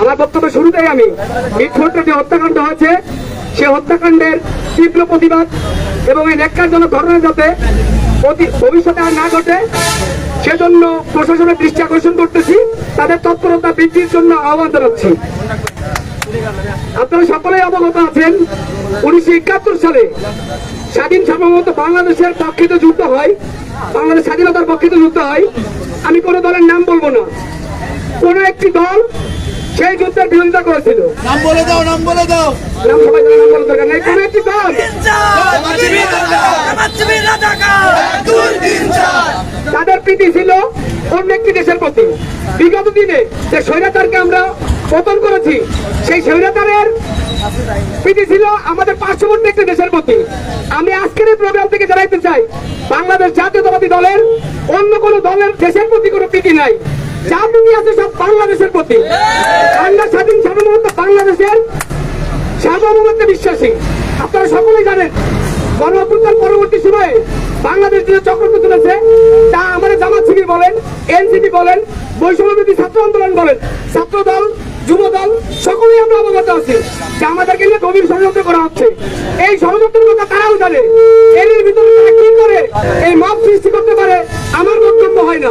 আমার বক্তব্য শুরুতেই আমি। মিটফোর্টে যে হত্যাকাণ্ড হয়েছে, সে হত্যাকাণ্ডের তীব্র প্রতিবাদ এবং এই ন্যাক্কারজনক ঘটনা যাতে ভবিষ্যতে আর না ঘটে, সেজন্য প্রশাসনের দৃষ্টি আকর্ষণ করতেছি, তাদের তৎপরতা বৃদ্ধির জন্য আহ্বান জানাচ্ছি। আপনারা সকলেই অবগত আছেন, উনিশশো একাত্তর সালে স্বাধীন সার্বভৌমত্ব বাংলাদেশের পক্ষিত যুদ্ধ হয়, বাংলাদেশ স্বাধীনতার পক্ষিত যুদ্ধ হয়। আমি কোনো দলের নাম বলব না। কোন একটি দল সেই যুদ্ধের বিরোধিতা করেছিল। নাম বলে দাও নাম বলে দাও। নাম সবাই জানে, নাম বলার দরকার নেই। কোন একটি দল তাদের প্রীতি ছিল অন্য একটি দেশের প্রতি। বিগত দিনে যে স্বৈরাচারকে আমরা পতন করেছি সেই স্বৈরাচারের প্রীতি ছিল আমাদের পার্শ্ববর্তী একটি দেশের প্রতি। আমি আজকের এই প্রোগ্রাম থেকে জানাইতে চাই বাংলাদেশ জাতীয়তাবাদী দলের অন্য কোন দলের দেশের প্রতি কোনো প্রীতি নাই। যা প্রীতি আছে সব বাংলাদেশের প্রতি। বাংলাদেশের বিশ্বাসী। আপনারা সকলেই জানেন গণ পরবর্তী সময়ে বাংলাদেশ যে চক্রকে তুলেছে, তা আমাদের জামাত বলেন, এনসিপি বলেন ছাত্র আন্দোলন বলেন ছাত্র দল যুব দল আমরা অবগত আছি যে আমাদেরকে নিয়ে গভীর ষড়যন্ত্র করা হচ্ছে। এই ষড়যন্ত্রের কথা তারাও জানে? এর ভিতরে তারা কি এই মত সৃষ্টি করতে পারে? আমার বক্তব্য হয় না।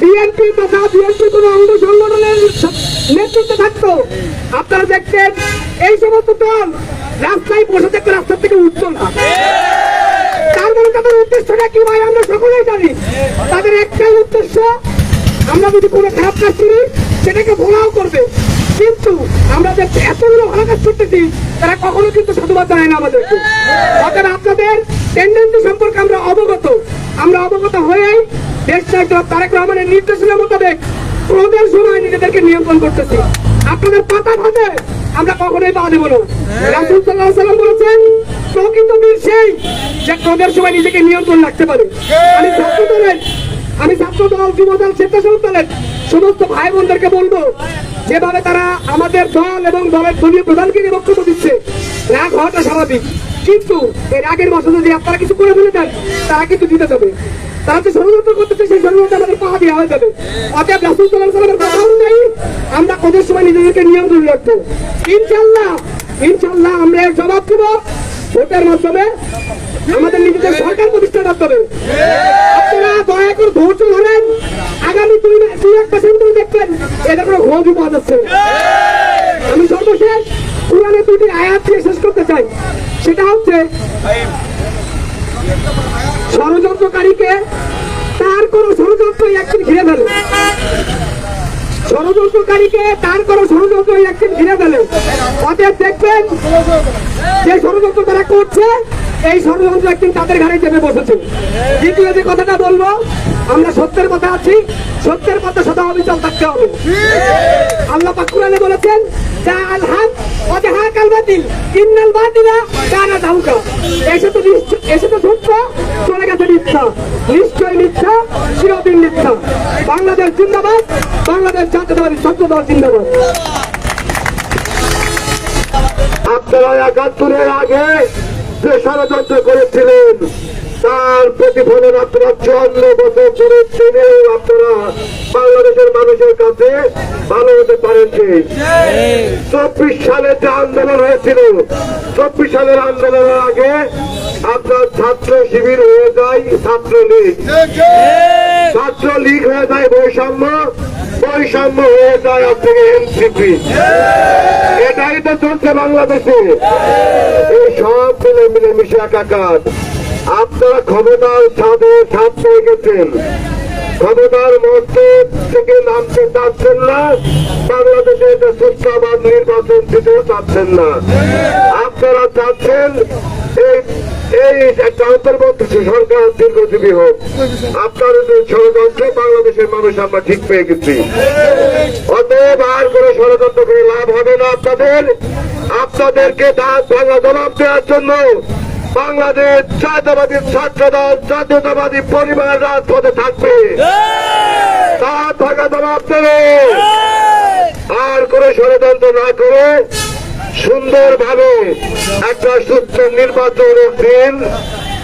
বিএনপি তথা বিএনপি কোন অঙ্গ সংগঠনের নেতৃত্বে থাকতো। আপনারা দেখতেন এই সমস্ত দল রাস্তায় বসে থাকতে রাস্তার থেকে উঠতো না তার মানে তাদের উদ্দেশ্যটা কি ভাই, আমরা সকলেই জানি। তাদের একটাই উদ্দেশ্য, আমরা যদি কোনো খারাপ কাজ করি, সেটাকে ভোলাও করবে। কিন্তু আমরা যে এতগুলো ভালো কাজ করতেছি, তারা কখনো কিন্তু সাধুবাদ জানায় না আমাদেরকে। অতএব আপনাদের টেন্ডেন্সি সম্পর্কে আমরা অবগত। আমরা অবগত হয়েই তারেক রহমানের নির্দেশনা মোতাবেক সময় নিজেদেরকে নিয়ন্ত্রণ করতেছি। আপনাদের পাতা ভাতে আমরা কখনোই পা দেবো না। রাসুল সাল্লাম বলেছেন, প্রকৃত বীর সেই যে ক্রোধের সময় নিজেকে নিয়ন্ত্রণ রাখতে পারে। আমি ছাত্র দলের আমি দল যুব দল স্বেচ্ছাসেবক সমস্ত ভাই বোনদেরকে বলব, যেভাবে তারা আমাদের দল এবং দলের দলীয় প্রধানকে নিয়ে দিচ্ছে, রাগ হওয়াটা স্বাভাবিক। কিন্তু এই রাগের বছর যদি আপনারা কিছু করে বলে দেন, তারা কিন্তু দিতে যাবে। তারা যে ষড়যন্ত্র করতেছে, সেই ষড়যন্ত্র আমাদের পা দেওয়া হয়ে যাবে অতএব রাসুল সাল্লাহ সাল্লামের কথা অনুযায়ী আমরা কদের সময় নিজেদেরকে নিয়ম নিয়ন্ত্রণ রাখব। ইনশাল্লাহ ইনশাল্লাহ আমরা এর জবাব দেবো ভোটের মাধ্যমে। আমাদের নিজেদের সরকার প্রতিষ্ঠা করতে হবে। আপনারা দয়া করে ধৈর্য ধরেন। আগামী দুই দুই এক ভিতরে দেখবেন এটা কোনো খোঁজই পাওয়া যাচ্ছে। আমি সর্বশেষ কোরআনে দুটি আয়াত দিয়ে শেষ করতে চাই। সেটা হচ্ছে ষড়যন্ত্রকারীকে তার কোন ষড়যন্ত্র একদিন ঘিরে ফেলে। ষড়যন্ত্রকারীকে তার কোন ষড়যন্ত্র একদিন ঘিরে ফেলে। অতএব দেখবেন, যে ষড়যন্ত্র তারা করছে, এই ষড়যন্ত্র একদিন তাদের ঘাড়ে চেপে বসেছে। দ্বিতীয় যে কথাটা বলব, আমরা সত্যের কথা আছি, সত্যের কথা সদা অবিচল থাকতে হবে। আল্লাহ পাক কোরআনে বলেছেন যা আল হক ও যা হাক আল বাতিল, ইন্নাল বাতিলা কানা এসে তো এসে তো চলে গেছে মিথ্যা। নিশ্চয় মিথ্যা, চিরদিন মিথ্যা। বাংলাদেশ জিন্দাবাদ, বাংলাদেশ জাতীয়তাবাদী ছাত্র দল জিন্দাবাদ। আপনারা একাত্তরের আগে যে ষড়যন্ত্র করেছিলেন তার প্রতিফলন আপনারা চুয়ান্ন বছর ধরে জেনেও আপনারা। বাংলাদেশের মানুষের কাছে ভালো হতে পারেননি চব্বিশ সালে যে আন্দোলন হয়েছিল, চব্বিশ সালের আন্দোলনের আগে আপনার ছাত্র শিবির হয়ে যায় ছাত্র লীগ। ছাত্র লীগ হয়ে যায় বৈষম্য বৈষম্য হয়ে যায় আপনাকে এনসিপি? এটাই তো চলছে বাংলাদেশে। এই সব মিলে মিলে একাকার। আপনারা ক্ষমতার ছাদে ছাদ পেয়ে গেছেন। ক্ষমতার মধ্যে থেকে নামতে চাচ্ছেন না, বাংলাদেশে একটা সুস্থবাদ নির্বাচন দিতেও চাচ্ছেন না। আপনারা চাচ্ছেন এই একটা অন্তর্বর্তী সরকার দীর্ঘজীবী হোক। আপনার ষড়যন্ত্রে বাংলাদেশের মানুষ আমরা ঠিক পেয়ে গেছি। অতএব আর করে ষড়যন্ত্র করে লাভ হবে না আপনাদের। আপনাদেরকে দাঁত ভাঙা জবাব দেওয়ার জন্য বাংলাদেশ জাতীয়তাবাদী ছাত্র দল জাতীয়তাবাদী পরিবার রাজপথে থাকবে। জবাব দেবে। আর করে ষড়যন্ত্র না করে সুন্দরভাবে একটা সুস্থ নির্বাচনের দিন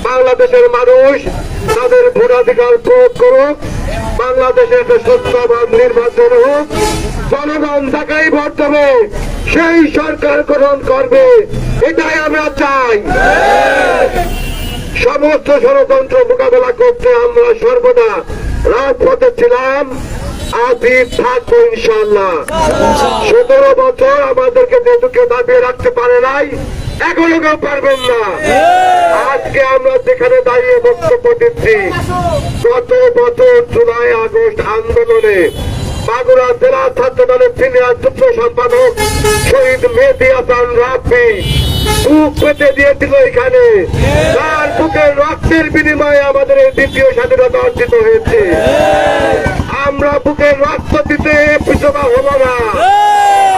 বাংলাদেশের মানুষ তাদের ভোটাধিকার প্রয়োগ করুক বাংলাদেশে একটা সুস্থভাব নির্বাচন হোক জনগণ যাকেই ভোট দেবে সেই সরকার গ্রহণ করবে, এটাই আমরা চাই। সমস্ত ষড়যন্ত্র মোকাবেলা করতে আমরা সর্বদা রাজপথে ছিলাম সতেরো বছর আমাদেরকে যেহেতু কেউ দাবিয়ে রাখতে পারে নাই, এখনও কেউ পারবেন না। আজকে আমরা যেখানে দাঁড়িয়ে বক্তব্য দিচ্ছি, গত বছর জুলাই, আগস্ট আন্দোলনে মাগুরা জেলা ছাত্র দলের সিনিয়র যুগ্ম সম্পাদক শহীদ মেহেদি হাসান রাব্বি। বুক পেতে দিয়েছিল এখানে। তার বুকের রক্তের বিনিময়ে আমাদের এই দ্বিতীয় স্বাধীনতা অর্জিত হয়েছে। আমরা বুকের রক্ত দিতে পিছবা হব না।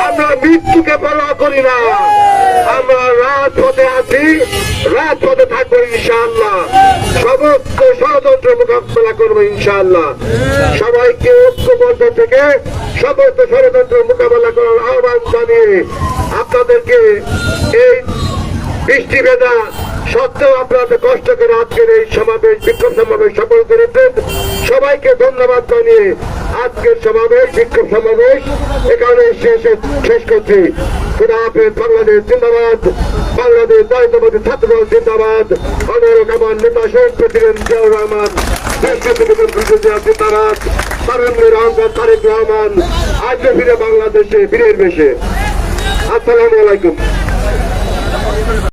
আমরা মৃত্যুকে পরোয়া করি না। আমরা রাজপথে আছি। রাজপথে থাকব ইনশাআল্লাহ। সমস্ত ষড়যন্ত্র মোকাবেলা করব ইনশাআল্লাহ। সবাইকে ঐক্যবদ্ধ থেকে সমস্ত ষড়যন্ত্র মোকাবেলা করার আহ্বান জানিয়ে আপনাদেরকে এই বৃষ্টি ভেদা সত্ত্বেও আপনারা এত কষ্ট করে আজকের এই সমাবেশ, বিক্ষোভ সমাবেশ সফল করেছেন। সবাইকে ধন্যবাদ জানিয়ে আজকের সমাবেশ, বিক্ষোভ সমাবেশ এখানে শেষে, শেষ করছি। বাংলাদেশ জিন্দাবাদ। বাংলাদেশ জাতীয়তাবাদী ছাত্রদল জিন্দাবাদ। অনেক আমার নেতা শহীদ প্রেসিডেন্ট জিয়াউর রহমান জিন্দাবাদ। তারেন্দ্র রহমান তারেক রহমান আজকে ফিরে বাংলাদেশে বীরের বেশে আসসালামু আলাইকুম।